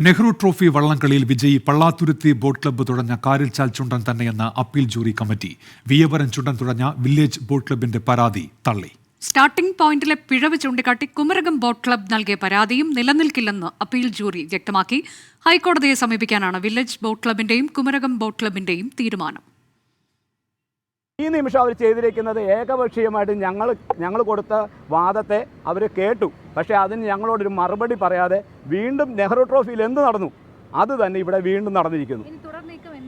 Nehru trophy വള്ളംകളിയിൽ വിജയി Pallathuruthy boat club തുടഞ്ഞ കാരിൽച്ചാൽ ചുണ്ടൻ തന്നെയെന്ന അപ്പീൽ ജൂറി കമ്മിറ്റി വിയവരൻ ചുണ്ടൻ തുടഞ്ഞ വില്ലേജ് ബോട്ട് ക്ലബിന്റെ പരാതി തള്ളി. സ്റ്റാർട്ടിംഗ് പോയിന്റിലെ പിഴവ് ചൂണ്ടിക്കാട്ടി കുമരകം ബോട്ട് ക്ലബ് നൽകിയ പരാതിയും നിലനിൽക്കില്ലെന്ന് അപ്പീൽ ജൂറി വ്യക്തമാക്കി. ഹൈക്കോടതിയെ സമീപിക്കാനാണ് വില്ലേജ് ബോട്ട് ക്ലബിന്റെയും കുമരകം ബോട്ട് ക്ലബിന്റെയും തീരുമാനം. ഈ നിമിഷം അവർ ചെയ്തിരിക്കുന്നത് ഏകപക്ഷീയമായിട്ട് ഞങ്ങൾ ഞങ്ങൾ കൊടുത്ത വാദത്തെ അവർ കേട്ടു. പക്ഷേ അതിന് ഞങ്ങളോടൊരു മറുപടി പറയാതെ വീണ്ടും നെഹ്റു ട്രോഫിയിൽ എന്ത് നടന്നു? അത് തന്നെ ഇവിടെ വീണ്ടും നടന്നിരിക്കുന്നു.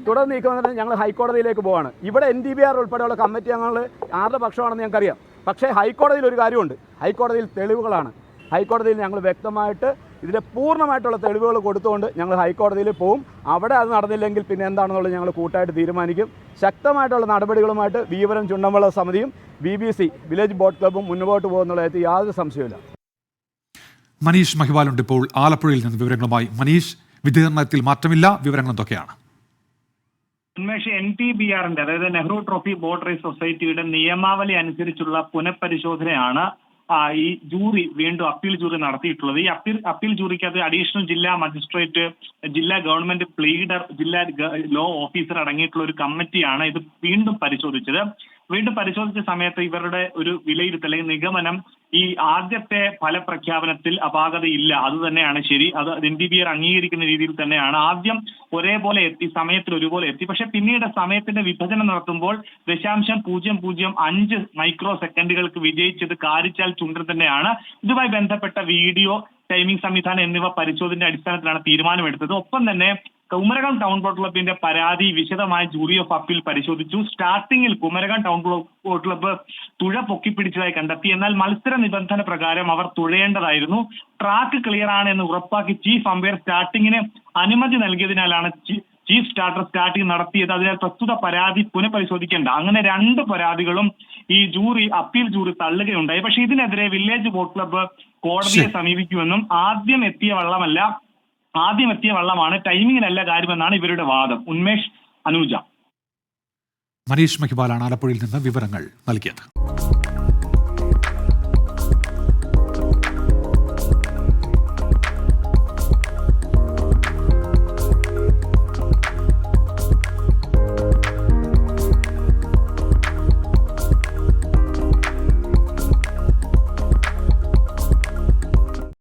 തുടർ നീക്കം എന്ന് പറഞ്ഞാൽ ഞങ്ങൾ ഹൈക്കോടതിയിലേക്ക് പോവാണ്. ഇവിടെ എൻ ഡി ബി ആർ ഉൾപ്പെടെയുള്ള കമ്മിറ്റി ഞങ്ങൾ ആരുടെ പക്ഷമാണെന്ന് ഞങ്ങൾക്കറിയാം. പക്ഷേ ഹൈക്കോടതിയിൽ ഒരു കാര്യമുണ്ട്. ഹൈക്കോടതിയിൽ തെളിവുകളാണ്. ഹൈക്കോടതിയിൽ ഞങ്ങൾ വ്യക്തമായിട്ട് ഇതിലെ പൂർണമായിട്ടുള്ള തെളിവുകൾ കൊടുത്തുകൊണ്ട് ഞങ്ങൾ ഹൈക്കോടതിയിൽ പോവും. അവിടെ അത് നടന്നില്ലെങ്കിൽ പിന്നെ എന്താണെന്നുള്ളത് ഞങ്ങൾ കൂട്ടായിട്ട് തീരുമാനിക്കും. ശക്തമായിട്ടുള്ള നടപടികളുമായിട്ട് വീവരം ചുണ്ടമ്പള സമിതിയും B B C village boat ക്ലബ്ബും മുന്നോട്ട് പോകുന്നുള്ള കാര്യത്തിൽ യാതൊരു സംശയമില്ല മനീഷ് മഹിവാലുണ്ട് ഇപ്പോൾ ആലപ്പുഴയിൽ നിന്ന് വിവരങ്ങളുമായി. മനീഷ് വിതരണത്തിൽ മാറ്റമില്ല വിവരങ്ങൾ എന്തൊക്കെയാണ്? ഉന്മേഷ് എൻ ടി ബി ആറിന്റെ അതായത് നെഹ്റു ട്രോഫി ബോട്ട് റേസ് സൊസൈറ്റിയുടെ നിയമാവലി അനുസരിച്ചുള്ള പുനഃപരിശോധനയാണ് ഈ ജൂറി വീണ്ടും അപ്പീൽ ജൂറി നടത്തിയിട്ടുള്ളത്. ഈ അപ്പീൽ അപ്പീൽ ജൂറിക്കകത്ത് അഡീഷണൽ ജില്ലാ മജിസ്ട്രേറ്റ് ജില്ലാ ഗവൺമെന്റ് പ്ലീഡർ ജില്ലാ ലോ ഓഫീസർ അടങ്ങിയിട്ടുള്ള ഒരു കമ്മിറ്റിയാണ് ഇത് വീണ്ടും പരിശോധിച്ചത്. വീണ്ടും പരിശോധിച്ച സമയത്ത് ഇവരുടെ ഒരു വിലയിരുത്തൽ അല്ലെങ്കിൽ നിഗമനം ഈ ആദ്യത്തെ ഫലപ്രഖ്യാപനത്തിൽ അപാകതയില്ല. അത് തന്നെയാണ് ശരി. അത് എൻ ഡി ബി ആർ അംഗീകരിക്കുന്ന രീതിയിൽ തന്നെയാണ്. ആദ്യം ഒരേപോലെ എത്തി സമയത്തിൽ ഒരുപോലെ എത്തി. പക്ഷെ പിന്നീട് സമയത്തിന്റെ വിഭജനം നടത്തുമ്പോൾ ദശാംശം പൂജ്യം പൂജ്യം അഞ്ച് മൈക്രോ സെക്കൻഡുകൾക്ക് വിജയിച്ചത് കാരിച്ചാൽ ചുണ്ടൻ തന്നെയാണ്. ഇതുമായി ബന്ധപ്പെട്ട വീഡിയോ ടൈമിംഗ് സംവിധാനം എന്നിവ പരിശോധന അടിസ്ഥാനത്തിലാണ് തീരുമാനമെടുത്തത്. ഒപ്പം തന്നെ കുമരകം ടൗൺ ബോട്ട് ക്ലബിന്റെ പരാതി വിശദമായി ജൂറി ഓഫ് അപ്പീൽ പരിശോധിച്ചു. സ്റ്റാർട്ടിംഗിൽ കുമരകം ടൗൺ ബോട്ട് ക്ലബ്ബ് തുഴ പൊക്കിപ്പിടിച്ചതായി കണ്ടെത്തി. എന്നാൽ മത്സര നിബന്ധന പ്രകാരം അവർ തുഴയേണ്ടതായിരുന്നു. ട്രാക്ക് ക്ലിയർ ആണ് എന്ന് ഉറപ്പാക്കി ചീഫ് അമ്പയർ സ്റ്റാർട്ടിങ്ങിന് അനുമതി നൽകിയതിനാലാണ് ചീഫ് സ്റ്റാർട്ടർ സ്റ്റാർട്ടിംഗ് നടത്തിയത്. അതിനാൽ പ്രസ്തുത പരാതി പുനഃപരിശോധിക്കേണ്ട. അങ്ങനെ രണ്ട് പരാതികളും ഈ ജൂറി അപ്പീൽ ജൂറി തള്ളുകയുണ്ടായി. പക്ഷേ ഇതിനെതിരെ വില്ലേജ് ബോട്ട് ക്ലബ്ബ് കോടതിയെ. സമീപിക്കുമെന്നും ആദ്യം എത്തിയ വള്ളമല്ല ആദ്യം എത്തിയ വള്ളമാണ് ടൈമിങ്ങിനല്ല കാര്യമെന്നാണ് ഇവരുടെ വാദം. ഉന്മേഷ് അനൂജ. മനീഷ് മഹിബാലാണ് ആലപ്പുഴയിൽ നിന്ന് വിവരങ്ങൾ നൽകിയത്.